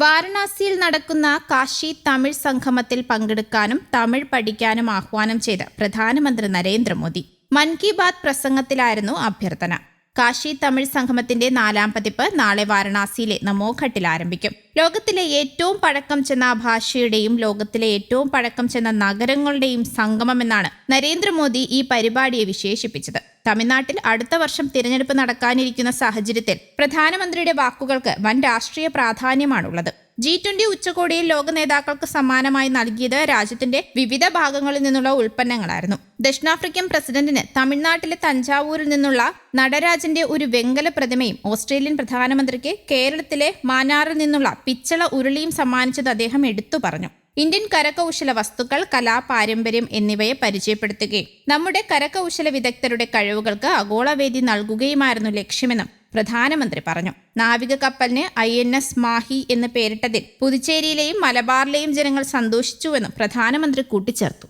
വാരണാസിയിൽ നടക്കുന്ന കാശി തമിഴ് സംഗമത്തിൽ പങ്കെടുക്കാനും തമിഴ് പഠിക്കാനും ആഹ്വാനം ചെയ്ത് പ്രധാനമന്ത്രി നരേന്ദ്രമോദി മൻ കി ബാത് പ്രസംഗത്തിലായിരുന്നു അഭ്യർത്ഥന. കാശി തമിഴ് സംഗമത്തിന്റെ നാലാം പതിപ്പ് നാളെ വാരണാസിയിലെ നമോഘട്ടിൽ ആരംഭിക്കും. ലോകത്തിലെ ഏറ്റവും പഴക്കം ചെന്ന ഭാഷയുടെയും ലോകത്തിലെ ഏറ്റവും പഴക്കം ചെന്ന നഗരങ്ങളുടെയും സംഗമമെന്നാണ് നരേന്ദ്രമോദി ഈ പരിപാടിയെ വിശേഷിപ്പിച്ചത്. തമിഴ്നാട്ടിൽ അടുത്ത വർഷം തിരഞ്ഞെടുപ്പ് നടക്കാനിരിക്കുന്ന സാഹചര്യത്തിൽ പ്രധാനമന്ത്രിയുടെ വാക്കുകൾക്ക് വൻ രാഷ്ട്രീയ പ്രാധാന്യമാണുള്ളത്. ജി ട്വന്റി ഉച്ചകോടിയിൽ ലോക നേതാക്കൾക്ക് സമ്മാനമായി നൽകിയത് രാജ്യത്തിന്റെ വിവിധ ഭാഗങ്ങളിൽ നിന്നുള്ള ഉൽപ്പന്നങ്ങളായിരുന്നു. ദക്ഷിണാഫ്രിക്കൻ പ്രസിഡന്റിന് തമിഴ്നാട്ടിലെ തഞ്ചാവൂരിൽ നിന്നുള്ള നടരാജന്റെ ഒരു വെങ്കല പ്രതിമയും ഓസ്ട്രേലിയൻ പ്രധാനമന്ത്രിക്ക് കേരളത്തിലെ മാനാറിൽ നിന്നുള്ള പിച്ചള ഉരുളിയും സമ്മാനിച്ചത് അദ്ദേഹം എടുത്തു പറഞ്ഞു. ഇന്ത്യൻ കരകൗശല വസ്തുക്കൾ കലാ പാരമ്പര്യം എന്നിവയെ പരിചയപ്പെടുത്തുകയും നമ്മുടെ കരകൗശല വിദഗ്ധരുടെ കഴിവുകൾക്ക് ആഗോളവേദി നൽകുകയുമായിരുന്നു ലക്ഷ്യമെന്നും പ്രധാനമന്ത്രി പറഞ്ഞു. നാവിക കപ്പലിന് ഐ എൻ എസ് മാഹി എന്ന് പേരിട്ടതിൽ പുതുച്ചേരിയിലെയും മലബാറിലെയും ജനങ്ങൾ സന്തോഷിച്ചുവെന്നും പ്രധാനമന്ത്രി കൂട്ടിച്ചേർത്തു.